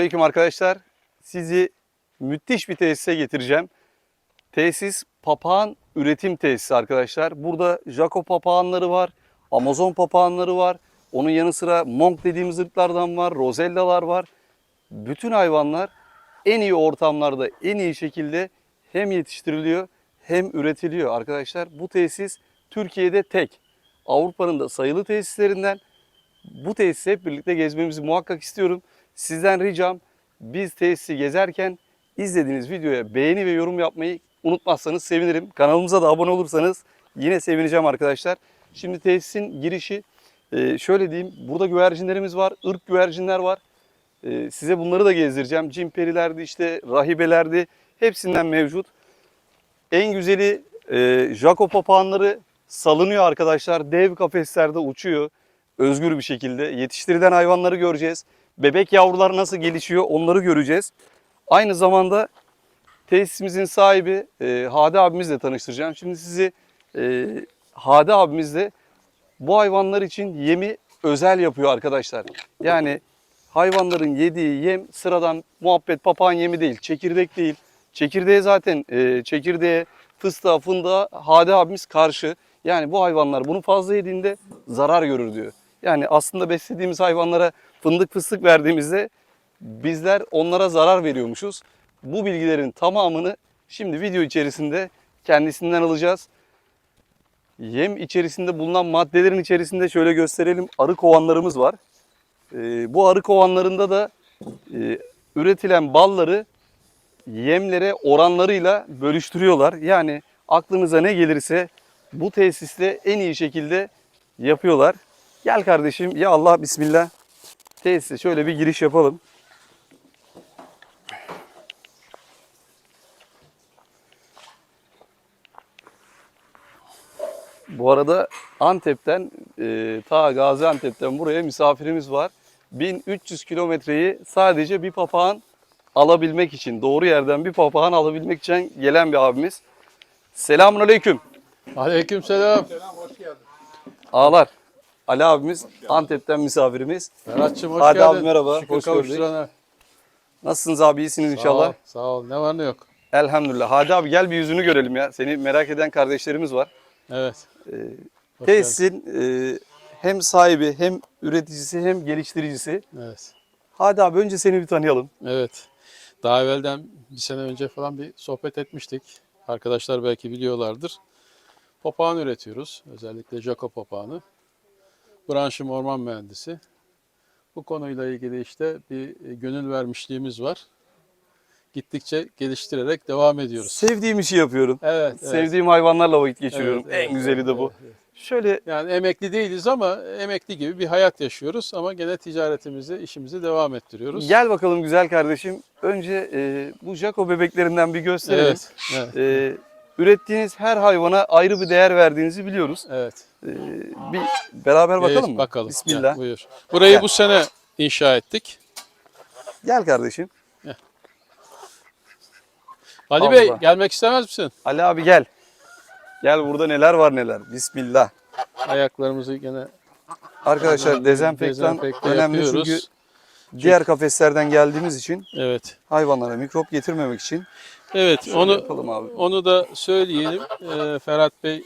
Aleyküm arkadaşlar. Sizi müthiş bir tesise getireceğim. Tesis papağan üretim tesisi arkadaşlar. Burada Jaco papağanları var, Amazon papağanları var. Onun yanı sıra monk dediğimiz ırklardan var, rozellalar var. Bütün hayvanlar en iyi ortamlarda, en iyi şekilde hem yetiştiriliyor hem üretiliyor arkadaşlar. Bu tesis Türkiye'de tek. Avrupa'nın da sayılı tesislerinden bu tesisi hep birlikte gezmemizi muhakkak istiyorum. Sizden ricam biz tesisi gezerken izlediğiniz videoya beğeni ve yorum yapmayı unutmazsanız sevinirim. Kanalımıza da abone olursanız yine sevineceğim arkadaşlar. Şimdi tesisin girişi e, şöyle diyeyim. Burada güvercinlerimiz var, ırk güvercinler var. E, Size bunları da gezdireceğim. Cimperilerdi işte rahibelerdi hepsinden mevcut. En güzeli e, Jaco papağanları salınıyor arkadaşlar. Dev kafeslerde uçuyor. Özgür bir şekilde. Yetiştirilen hayvanları göreceğiz. Bebek yavrular nasıl gelişiyor onları göreceğiz. Aynı zamanda tesisimizin sahibi e, Hadi abimizle tanıştıracağım. Şimdi sizi e, Hadi abimizle bu hayvanlar için yemi özel yapıyor arkadaşlar. Yani hayvanların yediği yem sıradan muhabbet papağan yemi değil, çekirdek değil. Çekirdeğe zaten e, çekirdeğe, fıstığa, fındığa Hadi abimiz karşı. Yani bu hayvanlar bunu fazla yediğinde zarar görür diyor. Yani aslında beslediğimiz hayvanlara fındık fıstık verdiğimizde bizler onlara zarar veriyormuşuz. Bu bilgilerin tamamını şimdi video içerisinde kendisinden alacağız. Yem içerisinde bulunan maddelerin içerisinde şöyle gösterelim. Arı kovanlarımız var. Ee, bu arı kovanlarında da e, üretilen balları yemlere oranlarıyla bölüştürüyorlar. Yani aklınıza ne gelirse bu tesiste en iyi şekilde yapıyorlar. Gel kardeşim ya Allah bismillah. Tesise şöyle bir giriş yapalım. Bu arada Antep'ten e, ta Gaziantep'ten buraya misafirimiz var. 1300 kilometreyi sadece bir papağan alabilmek için, doğru yerden bir papağan alabilmek için gelen bir abimiz. Selamun aleyküm. Aleykümselam. Ağlar. Ali abimiz Antep'ten misafirimiz. Ferhat'cığım hoş Hadi geldin. abi merhaba, Şükür hoş gördük. kavuşturana. Nasılsınız abi? İyisiniz inşallah. Sağ ol, sağ ol. Ne var ne yok. Elhamdülillah. Hadi abi gel bir yüzünü görelim ya. Seni merak eden kardeşlerimiz var. Evet. Hoş Tesisin e, hem sahibi hem üreticisi hem geliştiricisi. geldin. Evet. Hadi abi önce seni bir tanıyalım. Evet. Daha evvelden bir sene önce falan bir sohbet etmiştik. Arkadaşlar belki biliyorlardır. Papağan üretiyoruz. Özellikle Jaco papağanı. Branşım orman mühendisi. Bu konuyla ilgili işte bir e, gönül vermişliğimiz var. Gittikçe geliştirerek devam ediyoruz. Sevdiğim işi yapıyorum. Evet. evet. Sevdiğim hayvanlarla vakit geçiriyorum. Evet, evet, en güzeli de bu. evet, evet. Şöyle Yani emekli değiliz ama emekli gibi bir hayat yaşıyoruz ama gene ticaretimizi, işimizi devam ettiriyoruz. gel bakalım güzel kardeşim. Önce e, bu Jaco bebeklerinden bir gösterelim. Evet, evet, E, ürettiğiniz her hayvana ayrı bir değer verdiğinizi biliyoruz. evet. E, bir beraber bakalım Evet, mı? Bakalım. Bismillah. Gel, buyur. Burayı Gel. bu sene inşa ettik. Gel kardeşim. Ali Allah. Bey gelmek istemez misin? Ali abi gel. Gel burada neler var neler. Bismillah. Ayaklarımızı gene Arkadaşlar dezenfektan dezenfekte önemli yapıyoruz. çünkü diğer kafeslerden geldiğimiz için Evet. hayvanlara mikrop getirmemek için Evet, Şöyle onu yapalım abi. onu da söyleyelim. Ee, Ferhat Bey e,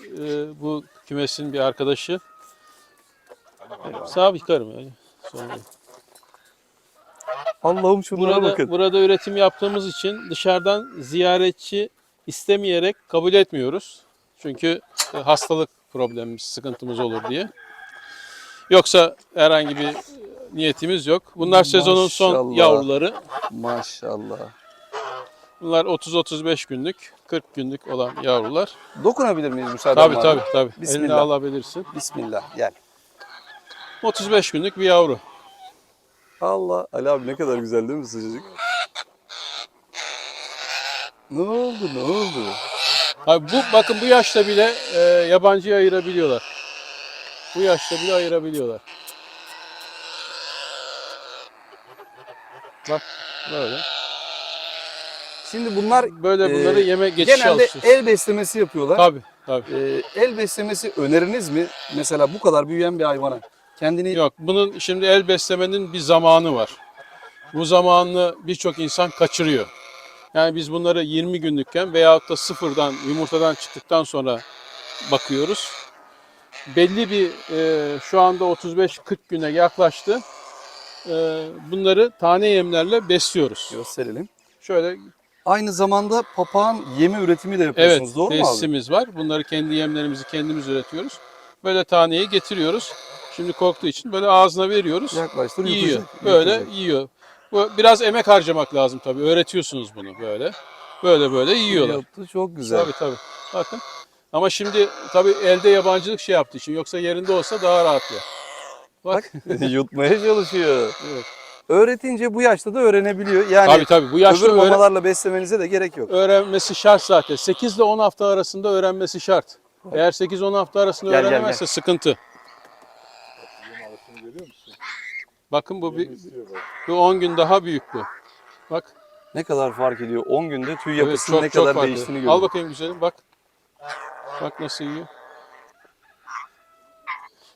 bu kümesin bir arkadaşı. Sağ yıkarım yani. Sonra. Allah'ım şunlara Burada, bakın. burada üretim yaptığımız için dışarıdan ziyaretçi istemeyerek kabul etmiyoruz. Çünkü e, hastalık problemimiz, sıkıntımız olur diye. Yoksa herhangi bir niyetimiz yok. Bunlar sezonun son Maşallah. yavruları. Maşallah. Bunlar 30-35 günlük, 40 günlük olan yavrular. Dokunabilir miyiz müsaade Tabii tabii tabii. Eline Bismillah. alabilirsin. Bismillah gel. 35 günlük bir yavru. Allah Ali abi ne kadar güzel değil mi sıcacık? Ne oldu ne oldu? Abi bu bakın bu yaşta bile e, yabancıyı ayırabiliyorlar. Bu yaşta bile ayırabiliyorlar. Bak böyle. Şimdi bunlar Böyle bunları Ee, yeme geçiş genelde alışıyoruz. el beslemesi yapıyorlar. Tabii tabii. Ee, el beslemesi öneriniz mi? Mesela bu kadar büyüyen bir hayvana. Kendini Yok bunun şimdi el beslemenin bir zamanı var. Bu zamanını birçok insan kaçırıyor. Yani biz bunları 20 günlükken veyahut da sıfırdan yumurtadan çıktıktan sonra bakıyoruz. Belli bir e, şu anda 35-40 güne yaklaştı. E, bunları tane yemlerle besliyoruz. Gösterelim. Şöyle Aynı zamanda papağan yemi üretimi de evet yapıyorsunuz. Doğru mu abi? tesisimiz var. Bunları kendi yemlerimizi kendimiz üretiyoruz. Böyle taneyi getiriyoruz. Şimdi korktuğu için böyle ağzına veriyoruz. Yaklaştır yiyor. yutacak, Böyle yutacak. yiyor. Bu biraz emek harcamak lazım tabii. Öğretiyorsunuz bunu böyle. Böyle böyle yiyorlar. Yaptı çok güzel. Tabii tabii. Bakın. Ama şimdi tabii elde yabancılık şey yaptığı için yoksa yerinde olsa daha rahat yer. Bak. Yutmaya çalışıyor. Evet. Öğretince bu yaşta da öğrenebiliyor. Yani tabii tabii. Bu yaşta öbür öğren- mamalarla beslemenize de gerek yok. öğrenmesi şart zaten. 8 ile 10 hafta arasında öğrenmesi şart. Eğer 8-10 hafta arasında Gel, gel, öğrenemezse sıkıntı. Numarasını görüyor musun? Bakın bu bir, bu 10 gün daha büyük bu. Bak. Ne kadar fark ediyor? 10 günde tüy Evet, yapısının çok ne çok kadar farklı. değiştiğini Al görüyoruz. bakayım güzelim bak. Bak nasıl yiyor.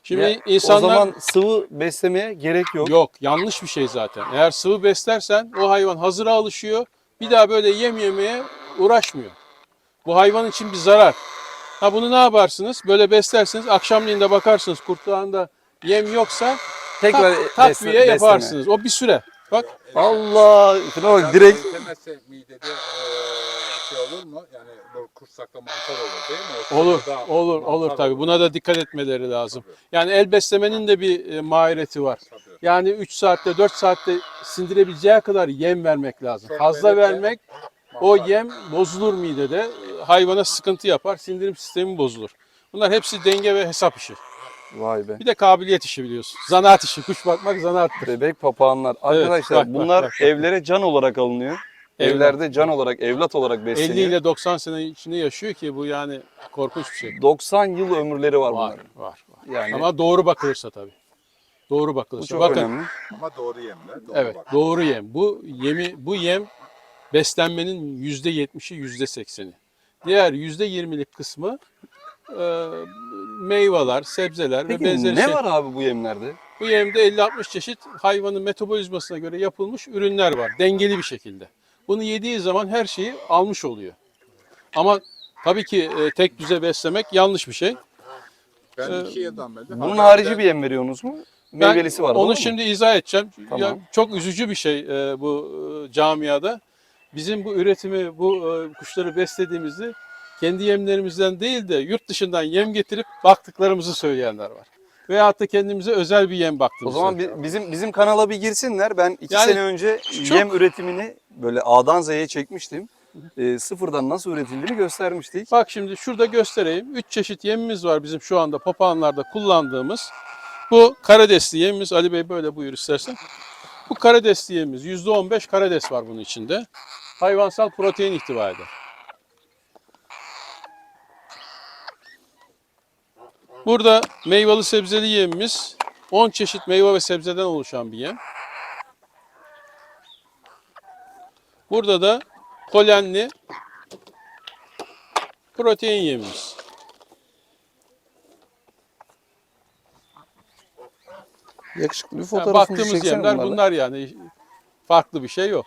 Şimdi Ya, insanlar O zaman sıvı beslemeye gerek yok. Yok yanlış bir şey zaten. Eğer sıvı beslersen o hayvan hazıra alışıyor. Bir daha böyle yem yemeye uğraşmıyor. Bu hayvan için bir zarar. Ha bunu ne yaparsınız? Böyle beslersiniz. Akşamleyin de bakarsınız kurtlağında yem yoksa Tekrar tak- takviye besleme. yaparsınız. O bir süre. Bak Allah! Şuna bak direkt Eğitemezse midede eee, şey olur mu? Yani kursakta mantar olur değil mi? O olur, olur, olur tabii. Buna da dikkat etmeleri lazım. Yani el beslemenin de bir e, mahireti var. Tabii. Yani 3 saatte 4 saatte sindirebileceği kadar yem vermek lazım. Çok Fazla vermek o mantar. yem bozulur midede. Hayvana sıkıntı yapar. Sindirim sistemi bozulur. Bunlar hepsi denge ve hesap işi. Vay be. Bir de kabiliyet işi biliyorsun. Zanaat işi. Kuş bakmak zanaattır. Bebek papağanlar. Evet, Arkadaşlar bak, bak, bunlar bak, bak. evlere can olarak alınıyor. Evlat. Evlerde can olarak, evlat olarak 50 besleniyor. ile 90 sene içinde yaşıyor ki bu yani korkunç bir şey. 90 yıl ömürleri var, Var, bunların. var, var. Yani Ama doğru bakılırsa tabii. Doğru bu bakılırsa. çok Bakın önemli. Ama doğru yemler. Doğru Evet, bak. doğru yem. Bu yemi bu yem beslenmenin yüzde yetmişi, yüzde sekseni. Diğer yüzde yirmilik kısmı e, meyveler, sebzeler Peki ve benzeri ne şey. var abi bu yemlerde? Bu yemde 50-60 çeşit hayvanın metabolizmasına göre yapılmış ürünler var. Dengeli bir şekilde. Bunu yediği zaman her şeyi almış oluyor. Ama tabii ki e, tek düze beslemek yanlış bir şey. Ben Ee, iki yıldan beri. Bunun Hatta harici bir yem veriyorsunuz mu? Meyvelisi var. Onu doğru mu? şimdi izah edeceğim. Ya, Tamam. çok üzücü bir şey e, bu e, camiada. Bizim bu üretimi, bu e, kuşları beslediğimizi kendi yemlerimizden değil de yurt dışından yem getirip baktıklarımızı söyleyenler var. Veyahut da kendimize özel bir yem O baktığımızı. zaman bi- bizim bizim kanala bir girsinler. Ben iki Yani sene önce çok- yem üretimini böyle A'dan Z'ye çekmiştim. Ee, sıfırdan nasıl üretildiğini göstermiştik. Bak şimdi şurada göstereyim. Üç çeşit yemimiz var bizim şu anda papağanlarda kullandığımız. Bu karidesli yemimiz. Ali Bey böyle buyur istersen. Bu karidesli yemimiz. %15 karides var bunun içinde. Hayvansal protein ihtiva. Burada meyveli sebzeli yemimiz 10 çeşit meyve ve sebzeden oluşan bir yem. Burada da kolenli protein yemimiz. Yakışıklı bir Yani fotoğrafını baktığımız çeksene yemler bunlarla. bunlar yani. Farklı bir şey yok.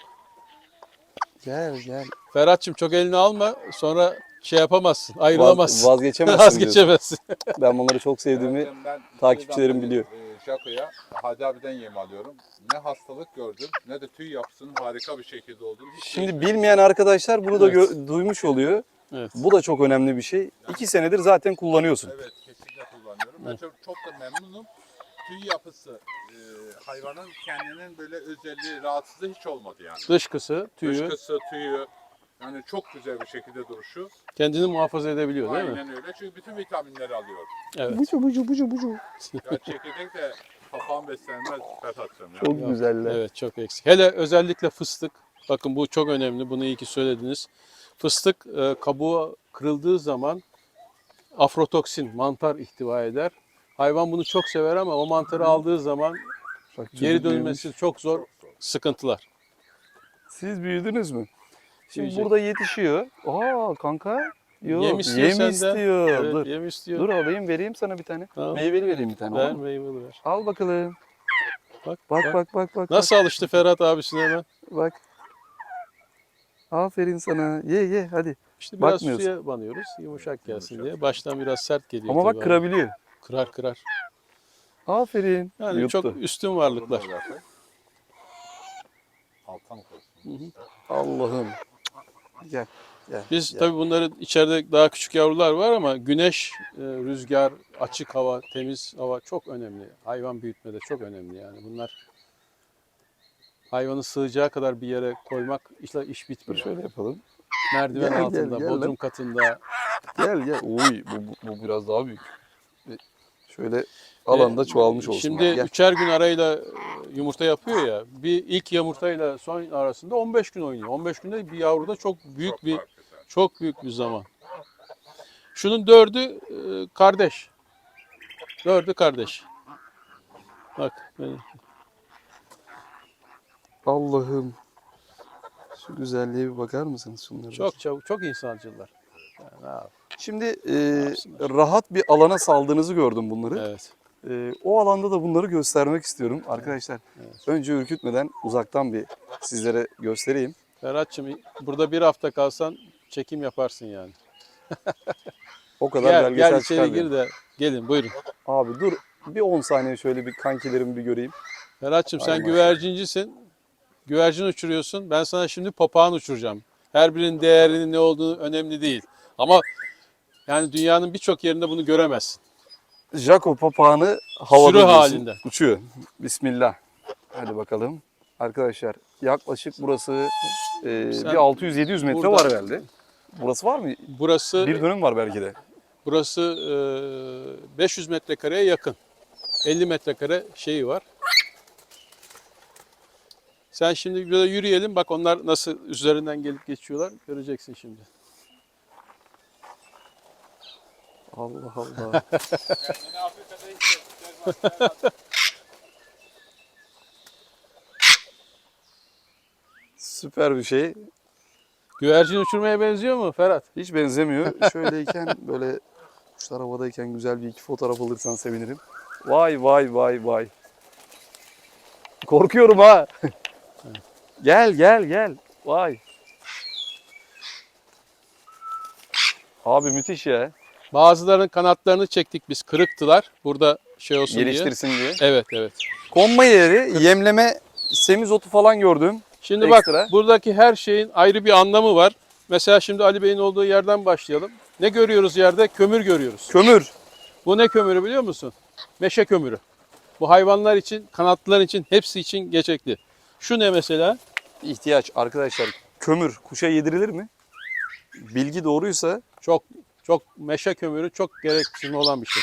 Gel gel. Ferhat'cığım çok elini alma sonra şey yapamazsın, ayrılamazsın. Vaz, vazgeçemezsin diyorsun. Vazgeçemezsin. Ben bunları çok sevdiğimi takipçilerim biliyor. Jaco'ya Hadi abiden yem alıyorum. Ne hastalık gördüm ne de tüy yapısının harika bir şekilde olduğunu hiç Şimdi bilmeyen arkadaşlar bunu da Evet. gö- duymuş oluyor. Evet. Bu da çok önemli bir şey. İki senedir zaten kullanıyorsun. Evet kesinlikle kullanıyorum. Ben çok, çok da memnunum. Tüy yapısı e, hayvanın kendinin böyle özelliği rahatsızlığı hiç olmadı yani. Dışkısı, tüyü Dışkısı, tüyü yani çok güzel bir şekilde duruşu. kendini muhafaza edebiliyor değil mi? Aynen öyle. Çünkü bütün vitaminleri alıyor. Evet. Bucu bucu bucu bucu. Ya çekirdek de papağan beslenmez Ferhat'cığım ya. Çok güzeller. Evet çok eksik. Hele özellikle fıstık. Bakın bu çok önemli. Bunu iyi ki söylediniz. Fıstık e, kabuğu kırıldığı zaman afrotoksin, mantar ihtiva eder. Hayvan bunu çok sever ama o mantarı aldığı zaman Bak, geri çocuk dönmesi çok zor sıkıntılar. Siz büyüdünüz mü? Şimdi Büyüyecek. burada yetişiyor. Aa kanka. Yok, Yem istiyor yem senden. istiyor. Evet, Dur. yem istiyor. Dur alayım vereyim sana bir tane. Tamam. Meyveli vereyim bir tane. Ver meyveli ver. Al bakalım. Bak Bak bak bak bak. Nasıl alıştı Ferhat abisine hemen? Bak. Aferin sana. Ye ye hadi. İşte biraz Bakmıyorsun. suya banıyoruz yumuşak gelsin diye. Baştan biraz sert geliyor. Ama bak kırabiliyor. Kırar kırar. Aferin. Yani Yuttu. çok üstün varlıklar. Altan koysun. Allah'ım. Gel. Gel. Biz gel. tabii bunları içeride daha küçük yavrular var ama güneş, e, rüzgar, açık hava, temiz hava çok önemli. Hayvan büyütmede çok önemli yani. Bunlar hayvanı sığacağı kadar bir yere koymak işte iş bitmiyor. şöyle yapalım. Merdiven Gel, gel, altında, gel bodrum lan. katında. Gel gel. Oy bu, bu, bu biraz daha büyük. Şöyle alanda E, çoğalmış olsun. Şimdi Gel. üçer gün arayla e, yumurta yapıyor ya. Bir ilk yumurtayla son arasında 15 gün oynuyor. 15 günde bir yavruda çok büyük bir çok büyük bir zaman. Şunun dördü e, kardeş. Dördü kardeş. Bak. Allah'ım. Şu güzelliğe bir bakar mısınız şunlara? Çok çabuk, çok insancıllar. Yani Şimdi e, rahat bir alana saldığınızı gördüm bunları. evet. E, o alanda da bunları göstermek istiyorum arkadaşlar. evet. Önce ürkütmeden uzaktan bir sizlere göstereyim. Ferhat'cığım burada bir hafta kalsan çekim yaparsın yani. O kadar Gel, belgesel gel içeri gir de gelin buyurun. Abi dur bir 10 saniye şöyle bir kankilerimi bir göreyim. Ferhat'cığım sen maşallah. güvercincisin. Güvercin uçuruyorsun. Ben sana şimdi papağan uçuracağım. Her birinin değerinin ne olduğu önemli değil. Ama yani dünyanın birçok yerinde bunu göremezsin. Jaco papağanı havada Sürü diyorsun, halinde. uçuyor. Bismillah. Hadi bakalım. Arkadaşlar yaklaşık burası e, bir 600-700 metre burada- var herhalde. Burası var mı? Burası Bir dönüm var belki de. burası e, 500 metrekareye yakın. 50 metrekare şeyi var. Sen şimdi böyle yürüyelim. Bak onlar nasıl üzerinden gelip geçiyorlar. Göreceksin şimdi. Allah Allah. Kendini Afrika'da hissettikler. Süper bir şey. Güvercin uçurmaya benziyor mu Ferhat? Hiç benzemiyor. Şöyleyken böyle kuşlar havadayken güzel bir iki fotoğraf alırsan sevinirim. Vay vay vay vay. Korkuyorum ha. gel gel gel. Vay. Abi müthiş ya. Bazılarının kanatlarını çektik biz. Kırıktılar. Burada şey olsun diye. Geliştirsin diye. Evet evet. Konma yeri, yemleme, semizotu falan gördüm. Şimdi Ekstra. bak buradaki her şeyin ayrı bir anlamı var. Mesela şimdi Ali Bey'in olduğu yerden başlayalım. Ne görüyoruz yerde? Kömür görüyoruz. Kömür. Bu ne kömürü biliyor musun? Meşe kömürü. Bu hayvanlar için, kanatlılar için, hepsi için geçerli. Şu ne mesela? ihtiyaç arkadaşlar. Kömür kuşa yedirilir mi? Bilgi doğruysa Çok çok meşe kömürü çok gereksinimi olan bir şey.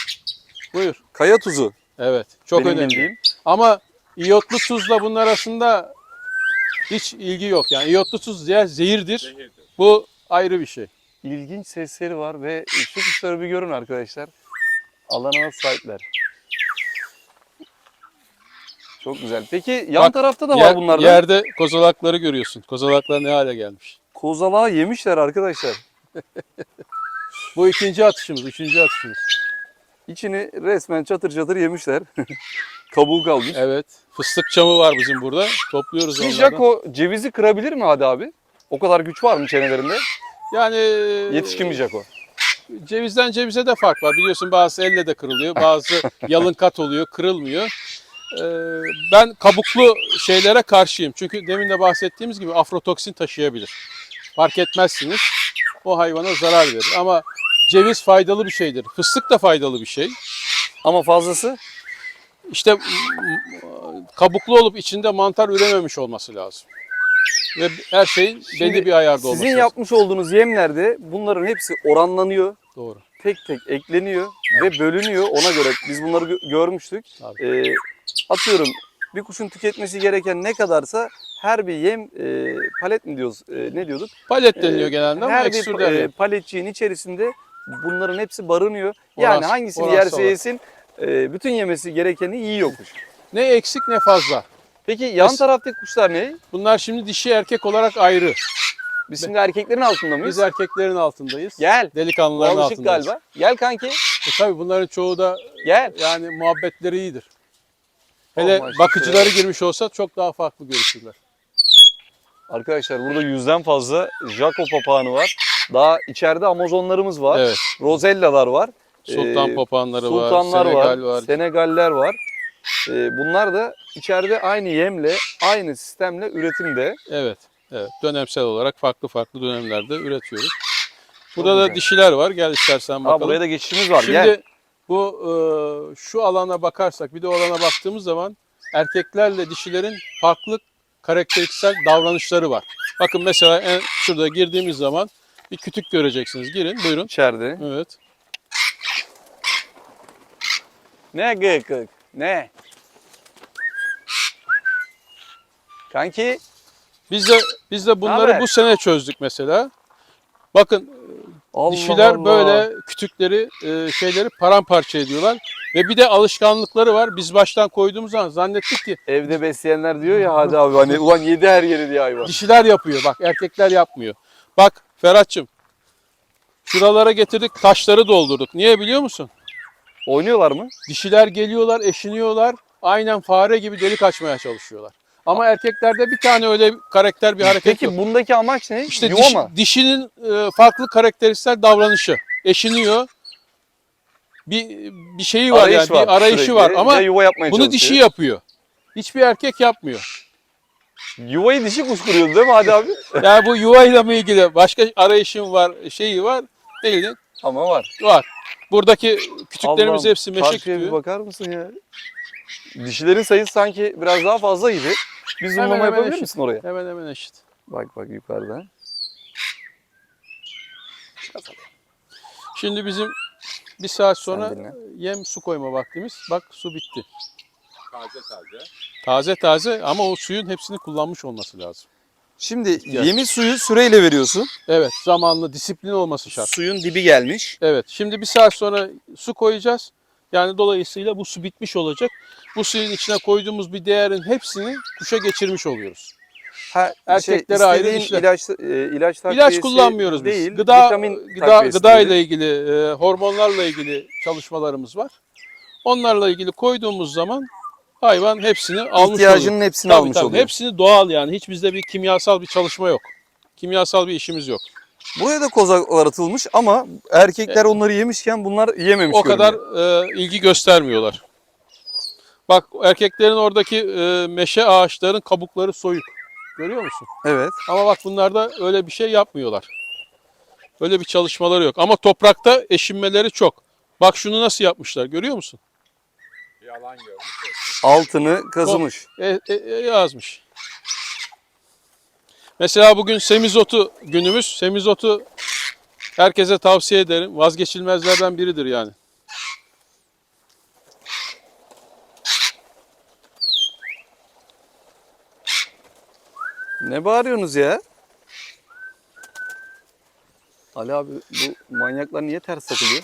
Buyur. kaya tuzu. Evet. Çok benim önemli. bildiğim. Ama iyotlu tuzla bunun arasında hiç ilgi yok. Yani iyotlu tuz ya zehirdir. Zehirdir. Bu ayrı bir şey. İlginç sesleri var ve şu kuşları bir görün arkadaşlar. Alana sahipler. Çok güzel. Peki yan Bak, tarafta da Yer- var bunlardan. Yerde kozalakları görüyorsun. Kozalaklar ne hale gelmiş. Kozalağı yemişler arkadaşlar. Bu ikinci atışımız, üçüncü atışımız. İçini resmen çatır çatır yemişler. Kabuğu kalmış. Evet. Fıstık çamı var bizim burada. Topluyoruz Bir onlardan. Cevizi kırabilir mi hadi abi? O kadar güç var mı çenelerinde? Yani Yetişkin bir Jaco. Cevizden cevize de fark var. Biliyorsun bazı elle de kırılıyor. Bazı yalın kat oluyor, kırılmıyor. Ee, ben kabuklu şeylere karşıyım. Çünkü demin de bahsettiğimiz gibi afrotoksin taşıyabilir. Fark etmezsiniz. O hayvana zarar verir. Ama ceviz faydalı bir şeydir. Fıstık da faydalı bir şey. Ama fazlası İşte kabuklu olup içinde mantar ürememiş olması lazım. Ve her şeyin Şimdi belli bir ayarda olması sizin yapmış olduğunuz yemlerde bunların hepsi oranlanıyor. Doğru. tek tek ekleniyor ve bölünüyor. Ona göre biz bunları gö- görmüştük. Tabii. Ee, atıyorum bir kuşun tüketmesi gereken ne kadarsa her bir yem e, palet mi diyoruz e, ne diyorduk? Palet Ee, deniliyor genelde ama her bir e, paletçiğin içerisinde bunların hepsi barınıyor. Yani Orans- hangisini yerse olarak. yesin e, bütün yemesi gerekeni yiyor kuş. Ne eksik ne fazla. Peki yan Biz- taraftaki kuşlar ne? Bunlar şimdi dişi erkek olarak ayrı. Biz şimdi erkeklerin altında mıyız? Biz erkeklerin altındayız. Gel. Delikanlıların alışık altındayız. galiba. Gel kanki. E tabii bunların çoğu da Gel. yani muhabbetleri iyidir. Hele Ama işte bakıcıları girmiş olsa çok daha farklı görüşürler. Arkadaşlar burada yüzden fazla Jaco papağanı var. Daha içeride Amazonlarımız var. Evet. Rozellalar var. Sultan Ee, papağanları Sultanlar var, var, Senegal var. Senegaller var. Ee, bunlar da içeride aynı yemle, aynı sistemle üretimde. Evet. Evet. Dönemsel olarak farklı farklı dönemlerde üretiyoruz. Burada da güzel. dişiler var. Gel istersen Ha, bakalım. buraya da geçişimiz var. Şimdi Gel. bu e, şu alana bakarsak bir de o alana baktığımız zaman erkeklerle dişilerin farklı karakteriksel davranışları var. Bakın mesela en, şurada girdiğimiz zaman bir kütük göreceksiniz. Girin buyurun. İçeride. Evet. Ne gık gık? Ne? Kanki Biz de biz de bunları Naber? bu sene çözdük mesela. Bakın Allah dişiler Allah. böyle kütükleri e, şeyleri paramparça ediyorlar ve bir de alışkanlıkları var. Biz baştan koyduğumuz zaman zannettik ki evde besleyenler diyor ya hadi abi hani ulan yedi her yeri diye hayvan. Dişiler yapıyor bak erkekler yapmıyor. Bak Ferhat'cığım şuralara getirdik taşları doldurduk. Niye biliyor musun? Oynuyorlar mı? Dişiler geliyorlar eşiniyorlar aynen fare gibi delik açmaya çalışıyorlar. Ama erkeklerde bir tane öyle karakter bir hareket Peki yok. bundaki amaç ne? İşte Yuva diş- mı? dişinin e, farklı karakteristik davranışı. Eşiniyor. Bir bir şeyi var Arayış yani bir arayışı sürekli. var ama Ve yuva yapmaya bunu dişi çalışıyor. yapıyor. Hiçbir erkek yapmıyor. Yuvayı dişi kuş kuruyordu değil mi hadi abi? Yani bu yuvayla mı ilgili başka arayışım var, şeyi var değil. Ama var. Var. Buradaki kütüklerimiz Allah'ım, hepsi meşe karşıya bir kütüğü. bakar mısın ya? Dişilerin sayısı sanki biraz daha fazla gibi. Bir zoomlama hemen yapabilir eşit. misin oraya? Hemen hemen eşit. Bak bak yukarıda. Şimdi bizim bir saat sonra dinle. yem su koyma vaktimiz. Bak su bitti. Taze taze. Taze taze ama o suyun hepsini kullanmış olması lazım. Şimdi Gel. yemi suyu süreyle veriyorsun. Evet zamanlı disiplin olması şart. Suyun dibi gelmiş. Evet şimdi bir saat sonra su koyacağız. Yani dolayısıyla bu su bitmiş olacak. Bu suyun içine koyduğumuz bir değerin hepsini kuşa geçirmiş oluyoruz. Ha, Erkeklere şey, ayrı, dişler. ilaç, e, ilaç İlaç kullanmıyoruz biz. değil, Gıda vitamin gıda gıda ile ilgili, e, hormonlarla ilgili çalışmalarımız var. Onlarla ilgili koyduğumuz zaman hayvan hepsini almış oluyor. İhtiyacının hepsini Tabii, almış tabii. oluyor. Hepsini doğal yani. Hiç bizde bir kimyasal bir çalışma yok. Kimyasal bir işimiz yok. Buraya da kozaklar atılmış ama erkekler onları yemişken bunlar yememiş O kadar e, ilgi göstermiyorlar. Bak erkeklerin oradaki e, meşe ağaçların kabukları soyuk. Görüyor musun? Evet. Ama bak bunlarda öyle bir şey yapmıyorlar. Öyle bir çalışmaları yok. Ama toprakta eşinmeleri çok. Bak şunu nasıl yapmışlar görüyor musun? Yalan görmüş. Altını kazımış. E, e, e, yazmış. Mesela bugün semizotu günümüz. Semizotu herkese tavsiye ederim. Vazgeçilmezlerden biridir yani. Ne bağırıyorsunuz ya? Ali abi bu manyaklar niye ters takılıyor?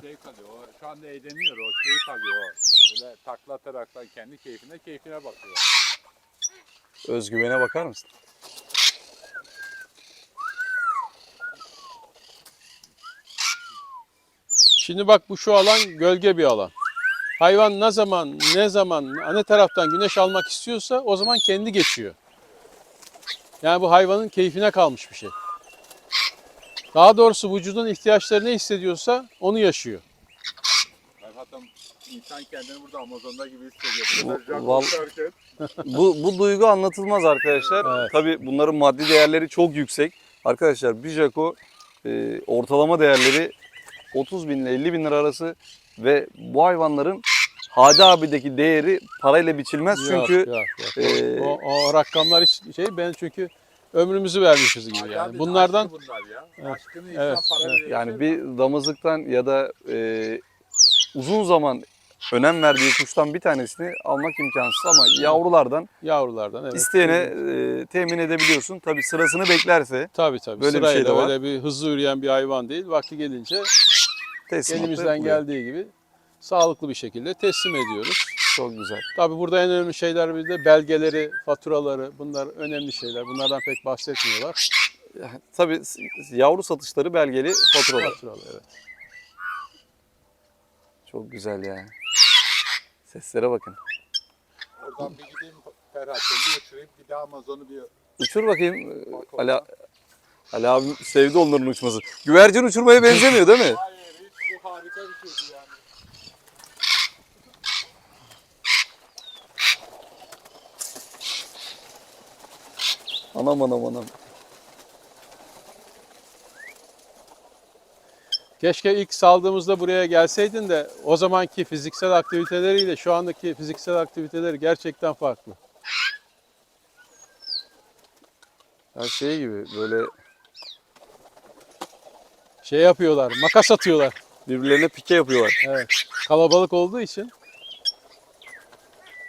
Keyif alıyor. O şu anda eğleniyor. O keyif alıyor. Böyle takla ataraktan kendi keyfine keyfine bakıyor. Özgüvene bakar mısın? Şimdi bak bu şu alan gölge bir alan. Hayvan ne zaman ne zaman ne taraftan güneş almak istiyorsa o zaman kendi geçiyor. Yani bu hayvanın keyfine kalmış bir şey. Daha doğrusu vücudun ihtiyaçları ne hissediyorsa onu yaşıyor. Ben hatta insan kendini burada Amazon'da gibi hissediyor. Burada Bu- Jack val- Bu, bu duygu anlatılmaz arkadaşlar. Evet. Tabii bunların maddi değerleri çok yüksek. Arkadaşlar bir Jaco e, ortalama değerleri 30 bin ile 50 bin lira arası ve bu hayvanların Hadi abideki değeri parayla biçilmez çünkü Yok, yok, yok. e, O, o rakamlar hiç şey ben çünkü ömrümüzü vermişiz gibi yani. abi, Bunlardan bunlar ya. Evet. Aşkını insan Evet, para evet. yani bir damızlıktan ya da e, uzun zaman önem verdiği kuştan bir tanesini almak imkansız ama yavrulardan yavrulardan evet. isteyene e, temin edebiliyorsun. Tabii sırasını beklerse Tabii tabii. Böyle bir Sırayla şey de var. öyle bir hızlı yürüyen bir hayvan değil. Vakti gelince teslim elimizden geldiği gibi sağlıklı bir şekilde teslim ediyoruz. Çok güzel. Tabii burada en önemli şeyler bir de belgeleri, faturaları bunlar önemli şeyler. Bunlardan pek bahsetmiyorlar. Tabii yavru satışları belgeli faturalar. Faturalı evet. Çok güzel ya. Seslere bakın. Oradan bir gideyim Ferhat seni uçurayım. Bir daha Amazon'u bir Uçur bakayım. Bak Ali, Ali abim sevdi onların uçması. Güvercin uçurmaya benzemiyor değil mi? Hayır hiç bu harika bir şeydi yani. Anam anam anam. Keşke ilk saldığımızda buraya gelseydin de o zamanki fiziksel aktiviteleriyle şu andaki fiziksel aktiviteleri gerçekten farklı. Her şey gibi böyle Şey yapıyorlar, makas atıyorlar. birbirlerine pike yapıyorlar. Evet. Kalabalık olduğu için